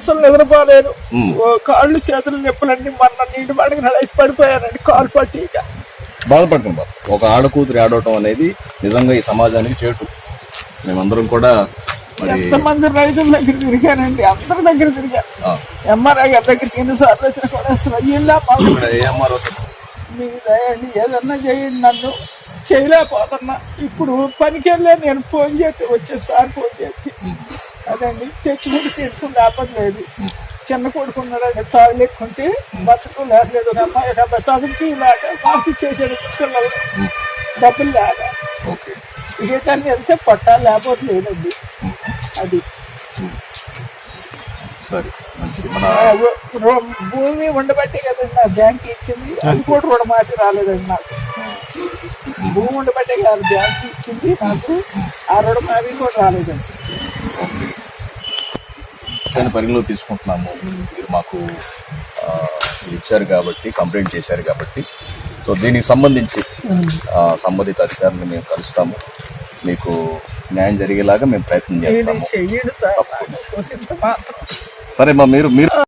అసలు. ఓ కాళ్ళు చేతులు నొప్పులన్నీ మొన్న నీటి పడికి నడిచి పడిపోయానండి. కాలు పట్టి. బాధపడటం బాధ ఒక ఆడ కూతురు ఆడవటం అనేది నిజంగా ఈ సమాజానికి చేటు. మేమందరం కూడా ఎంతమంది రైతుల దగ్గర తిరిగానండి. అందరి దగ్గర తిరిగా. ఆ, ఎంఆర్ఐ గారి దగ్గరికి ఎన్నిసార్లు వచ్చినా కూడా అసలు అయ్యిందా మీ దయండి ఏదన్నా చేయండి నన్ను. చేయలేకపోతున్నా. ఇప్పుడు పనికి వెళ్ళే నేను ఫోన్ చేసి వచ్చేసారి ఫోన్ చేసి. అదండి. తెచ్చుకుంటే తిట్టుకుని లేపట్లేదు చిన్న కొడుకున్నాడండి తాళ్ళు ఎక్కుంటే బతుకు లేకలేదు ఒక అమ్మాయి ఒక అబ్బాయి చదువుకి లేక మాకు చేసాడు పిల్లలు డబ్బులు లేక. ఓకే. ఇకేదాన్ని వెళ్తే పట్టా లేకపోతే లేదండి. అది. భూమి ఉండబట్టే కదండి నా బ్యాంక్ ఇచ్చింది. అది కూడా రుణమాఫీ రాలేదండి నాకు. భూమి ఉండబట్టే కాదు బ్యాంక్ ఇచ్చింది. నాకు ఆ రుణమాఫీ కూడా రాలేదండి. దాన్ని పరిగణలో తీసుకుంటున్నాము మీరు మాకు ఇచ్చారు కాబట్టి కంప్లైంట్ చేశారు కాబట్టి. సో దీనికి సంబంధించి సంబంధిత అధికారులను మేము కలుస్తాము. మీకు న్యాయం జరిగేలాగా మేము ప్రయత్నం చేస్తాము. చెయ్యడు సార్. నాకు ఇంత మాత్రం. సరే మా మీరు మీరు